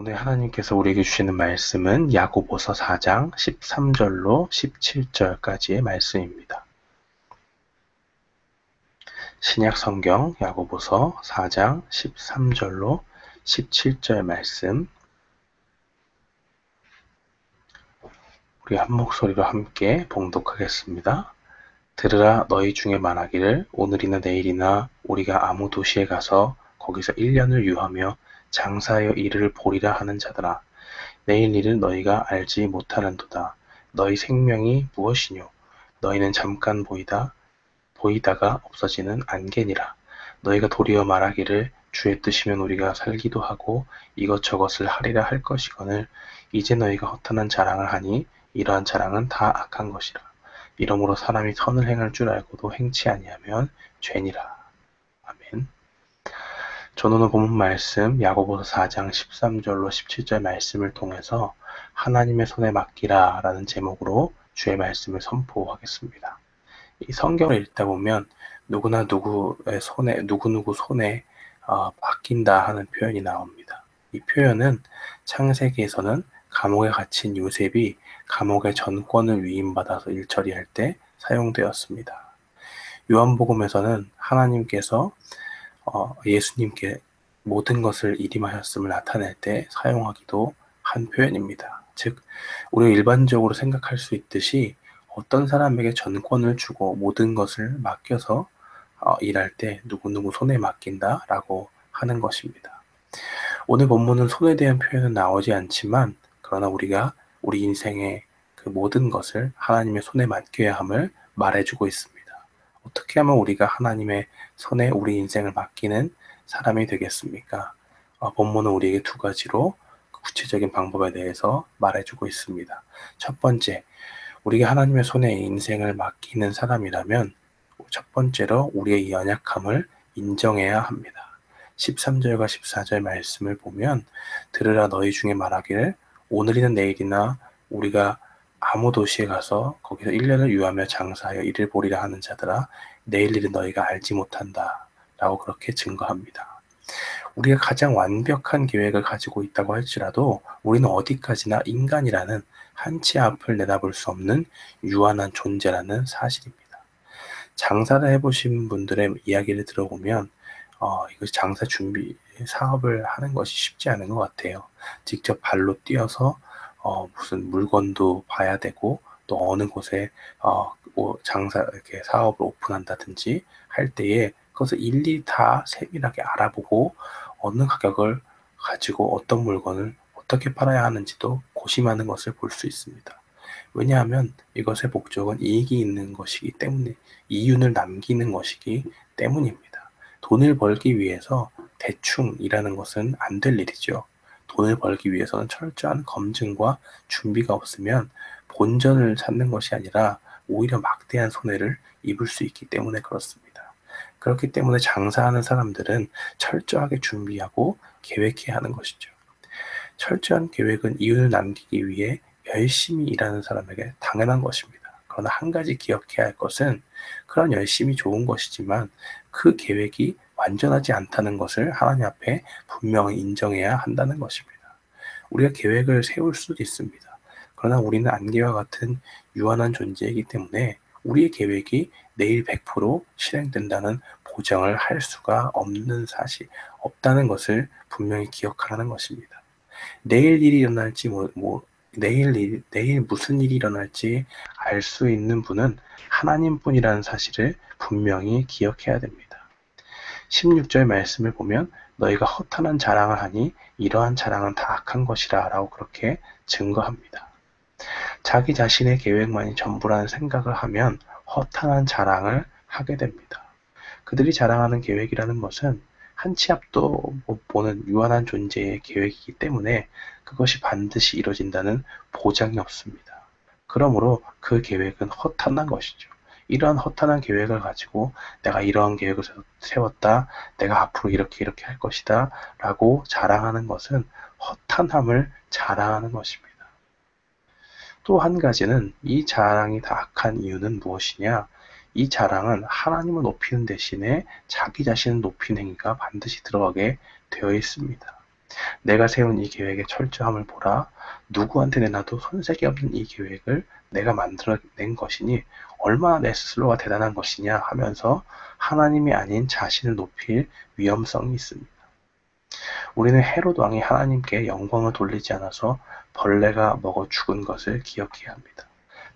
오늘 하나님께서 우리에게 주시는 말씀은 야고보서 4장 13절로 17절까지의 말씀입니다. 신약 성경 야고보서 4장 13절로 17절 말씀 우리 한 목소리로 함께 봉독하겠습니다. 들으라 너희 중에 말하기를 오늘이나 내일이나 우리가 아무 도시에 가서 거기서 1년을 유하며 장사하여 이를 보리라 하는 자들아 내일 일을 너희가 알지 못하는도다. 너희 생명이 무엇이뇨? 너희는 잠깐 보이다 보이다가 없어지는 안개니라. 너희가 도리어 말하기를 주의 뜻이면 우리가 살기도 하고 이것저것을 하리라 할 것이거늘 이제 너희가 허탄한 자랑을 하니 이러한 자랑은 다 악한 것이라. 이러므로 사람이 선을 행할 줄 알고도 행치 아니하면 죄니라. 아멘 저는 오늘 본문 말씀 야고보서 4장 13절로 17절 말씀을 통해서 하나님의 손에 맡기라 라는 제목으로 주의 말씀을 선포하겠습니다. 이 성경을 읽다 보면 누구나 누구의 손에 누구누구 손에 어, 맡긴다 하는 표현이 나옵니다. 이 표현은 창세기에서는 감옥에 갇힌 요셉이 감옥의 전권을 위임받아서 일 처리할 때 사용되었습니다. 요한복음에서는 하나님께서 어, 예수님께 모든 것을 일임하셨음을 나타낼 때 사용하기도 한 표현입니다. 즉, 우리가 일반적으로 생각할 수 있듯이 어떤 사람에게 전권을 주고 모든 것을 맡겨서 어, 일할 때 누구누구 손에 맡긴다 라고 하는 것입니다. 오늘 본문은 손에 대한 표현은 나오지 않지만 그러나 우리가 우리 인생의 그 모든 것을 하나님의 손에 맡겨야 함을 말해주고 있습니다. 어떻게 하면 우리가 하나님의 손에 우리 인생을 맡기는 사람이 되겠습니까? 어, 본문은 우리에게 두 가지로 구체적인 방법에 대해서 말해주고 있습니다. 첫 번째, 우리가 하나님의 손에 인생을 맡기는 사람이라면 첫 번째로 우리의 연약함을 인정해야 합니다. 13절과 14절 말씀을 보면 들으라 너희 중에 말하기를 오늘이나 내일이나 우리가 아무 도시에 가서 거기서 1년을 유하며 장사하여 이를 보리라 하는 자들아 내일 일은 너희가 알지 못한다 라고 그렇게 증거합니다. 우리가 가장 완벽한 계획을 가지고 있다고 할지라도 우리는 어디까지나 인간이라는 한치 앞을 내다볼 수 없는 유한한 존재라는 사실입니다. 장사를 해보신 분들의 이야기를 들어보면 어, 이거 장사 준비 사업을 하는 것이 쉽지 않은 것 같아요. 직접 발로 뛰어서 어, 무슨 물건도 봐야 되고 또 어느 곳에 어, 뭐 장사 이렇게 사업을 오픈한다든지 할 때에 그것을 일일이 다 세밀하게 알아보고 어느 가격을 가지고 어떤 물건을 어떻게 팔아야 하는지도 고심하는 것을 볼 수 있습니다. 왜냐하면 이것의 목적은 이익이 있는 것이기 때문에 이윤을 남기는 것이기 때문입니다. 돈을 벌기 위해서 대충 일하는 것은 안 될 일이죠. 돈을 벌기 위해서는 철저한 검증과 준비가 없으면 본전을 찾는 것이 아니라 오히려 막대한 손해를 입을 수 있기 때문에 그렇습니다. 그렇기 때문에 장사하는 사람들은 철저하게 준비하고 계획해야 하는 것이죠. 철저한 계획은 이윤을 남기기 위해 열심히 일하는 사람에게 당연한 것입니다. 그러나 한 가지 기억해야 할 것은 그런 열심히 좋은 것이지만 그 계획이 완전하지 않다는 것을 하나님 앞에 분명히 인정해야 한다는 것입니다. 우리가 계획을 세울 수도 있습니다. 그러나 우리는 안개와 같은 유한한 존재이기 때문에 우리의 계획이 내일 100% 실행된다는 보장을 할 수가 없는 사실, 없다는 것을 분명히 기억하라는 것입니다. 내일 일이 일어날지 뭐, 뭐 내일 일, 내일 무슨 일이 일어날지 알 수 있는 분은 하나님뿐이라는 사실을 분명히 기억해야 됩니다. 16절 말씀을 보면 너희가 허탄한 자랑을 하니 이러한 자랑은 다 악한 것이라 라고 그렇게 증거합니다. 자기 자신의 계획만이 전부라는 생각을 하면 허탄한 자랑을 하게 됩니다. 그들이 자랑하는 계획이라는 것은 한 치 앞도 못 보는 유한한 존재의 계획이기 때문에 그것이 반드시 이루어진다는 보장이 없습니다. 그러므로 그 계획은 허탄한 것이죠. 이러한 허탄한 계획을 가지고 내가 이러한 계획을 세웠다. 내가 앞으로 이렇게 이렇게 할 것이다. 라고 자랑하는 것은 허탄함을 자랑하는 것입니다. 또 한 가지는 이 자랑이 다 악한 이유는 무엇이냐? 이 자랑은 하나님을 높이는 대신에 자기 자신을 높이는 행위가 반드시 들어가게 되어 있습니다. 내가 세운 이 계획의 철저함을 보라. 누구한테 내놔도 손색이 없는 이 계획을 내가 만들어낸 것이니 얼마나 내 스스로가 대단한 것이냐 하면서 하나님이 아닌 자신을 높일 위험성이 있습니다. 우리는 헤롯 왕이 하나님께 영광을 돌리지 않아서 벌레가 먹어 죽은 것을 기억해야 합니다.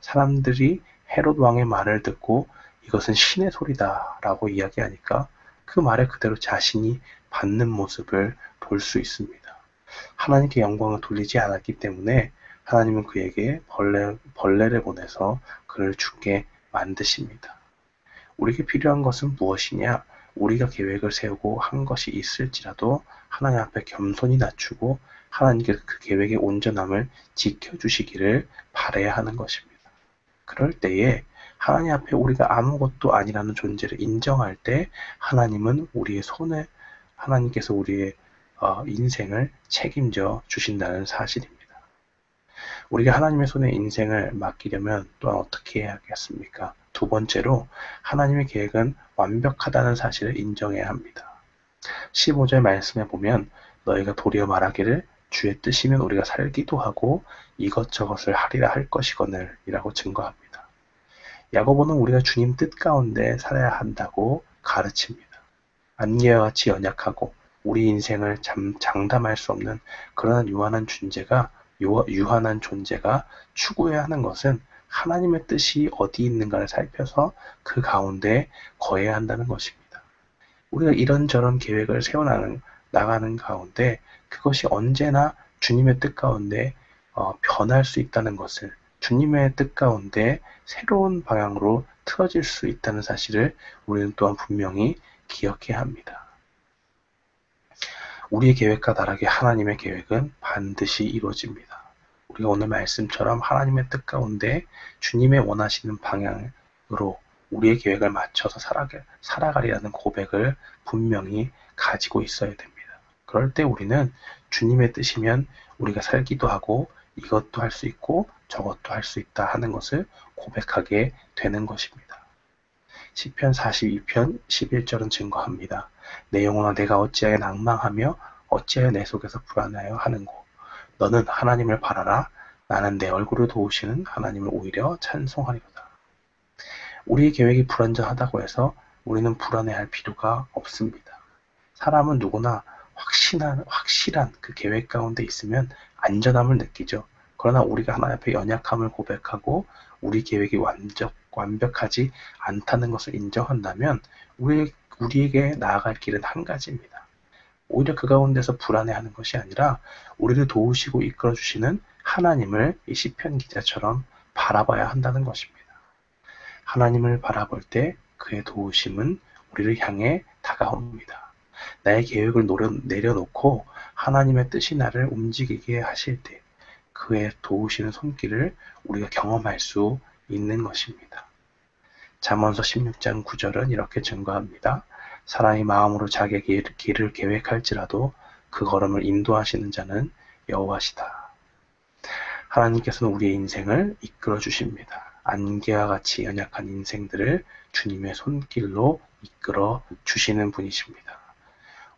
사람들이 헤롯 왕의 말을 듣고 이것은 신의 소리다 라고 이야기하니까 그 말에 그대로 자신이 받는 모습을 볼 수 있습니다. 하나님께 영광을 돌리지 않았기 때문에 하나님은 그에게 벌레, 벌레를 보내서 그를 죽게 만드십니다. 우리에게 필요한 것은 무엇이냐? 우리가 계획을 세우고 한 것이 있을지라도 하나님 앞에 겸손히 낮추고 하나님께 그 계획의 온전함을 지켜주시기를 바래야 하는 것입니다. 그럴 때에 하나님 앞에 우리가 아무것도 아니라는 존재를 인정할 때 하나님은 우리의 손에 하나님께서 우리의 어, 인생을 책임져 주신다는 사실입니다. 우리가 하나님의 손에 인생을 맡기려면 또한 어떻게 해야겠습니까? 두 번째로 하나님의 계획은 완벽하다는 사실을 인정해야 합니다. 15절 말씀에 보면 너희가 도리어 말하기를 주의 뜻이면 우리가 살기도 하고 이것저것을 하리라 할 것이거늘 이라고 증거합니다. 야고보는 우리가 주님 뜻 가운데 살아야 한다고 가르칩니다. 안개와 같이 연약하고 우리 인생을 참 장담할 수 없는 그러한 유한한 존재가 유한한 존재가 추구해야 하는 것은 하나님의 뜻이 어디 있는가를 살펴서 그 가운데 거해야 한다는 것입니다. 우리가 이런저런 계획을 세워나가는 나가는 가운데 그것이 언제나 주님의 뜻 가운데 어, 변할 수 있다는 것을 주님의 뜻 가운데 새로운 방향으로 틀어질 수 있다는 사실을 우리는 또한 분명히 기억해야 합니다. 우리의 계획과 다르게 하나님의 계획은 반드시 이루어집니다. 우리가 오늘 말씀처럼 하나님의 뜻 가운데 주님의 원하시는 방향으로 우리의 계획을 맞춰서 살아가, 살아가리라는 고백을 분명히 가지고 있어야 됩니다. 그럴 때 우리는 주님의 뜻이면 우리가 살기도 하고 이것도 할 수 있고 저것도 할 수 있다 하는 것을 고백하게 되는 것입니다. 시편 42편 11절은 증거합니다. 내 영혼아 내가 어찌하여 낭망하며 어찌하여 내 속에서 불안하여 하는고 너는 하나님을 바라라 나는 내 얼굴을 도우시는 하나님을 오히려 찬송하리로다. 우리의 계획이 불안정하다고 해서 우리는 불안해할 필요가 없습니다. 사람은 누구나 확신한, 확실한 그 계획 가운데 있으면 안전함을 느끼죠. 그러나 우리가 하나님 앞에 연약함을 고백하고 우리 계획이 완적, 완벽하지 않다는 것을 인정한다면 우리, 우리에게 나아갈 길은 한 가지입니다. 오히려 그 가운데서 불안해하는 것이 아니라 우리를 도우시고 이끌어 주시는 하나님을 이 시편 기자처럼 바라봐야 한다는 것입니다. 하나님을 바라볼 때 그의 도우심은 우리를 향해 다가옵니다. 나의 계획을 내려놓고 하나님의 뜻이 나를 움직이게 하실 때 그의 도우시는 손길을 우리가 경험할 수 있는 것입니다. 잠언서 16장 9절은 이렇게 증거합니다. 사람이 마음으로 자기의 길을 계획할지라도 그 걸음을 인도하시는 자는 여호와시다. 하나님께서는 우리의 인생을 이끌어 주십니다. 안개와 같이 연약한 인생들을 주님의 손길로 이끌어 주시는 분이십니다.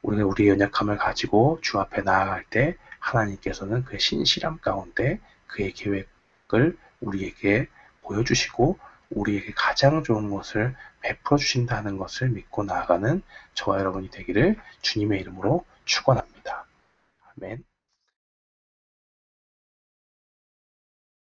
우리가 우리의 연약함을 가지고 주 앞에 나아갈 때 하나님께서는 그의 신실함 가운데 그의 계획을 우리에게 보여주시고 우리에게 가장 좋은 것을 베풀어 주신다는 것을 믿고 나아가는 저와 여러분이 되기를 주님의 이름으로 축원합니다. 아멘.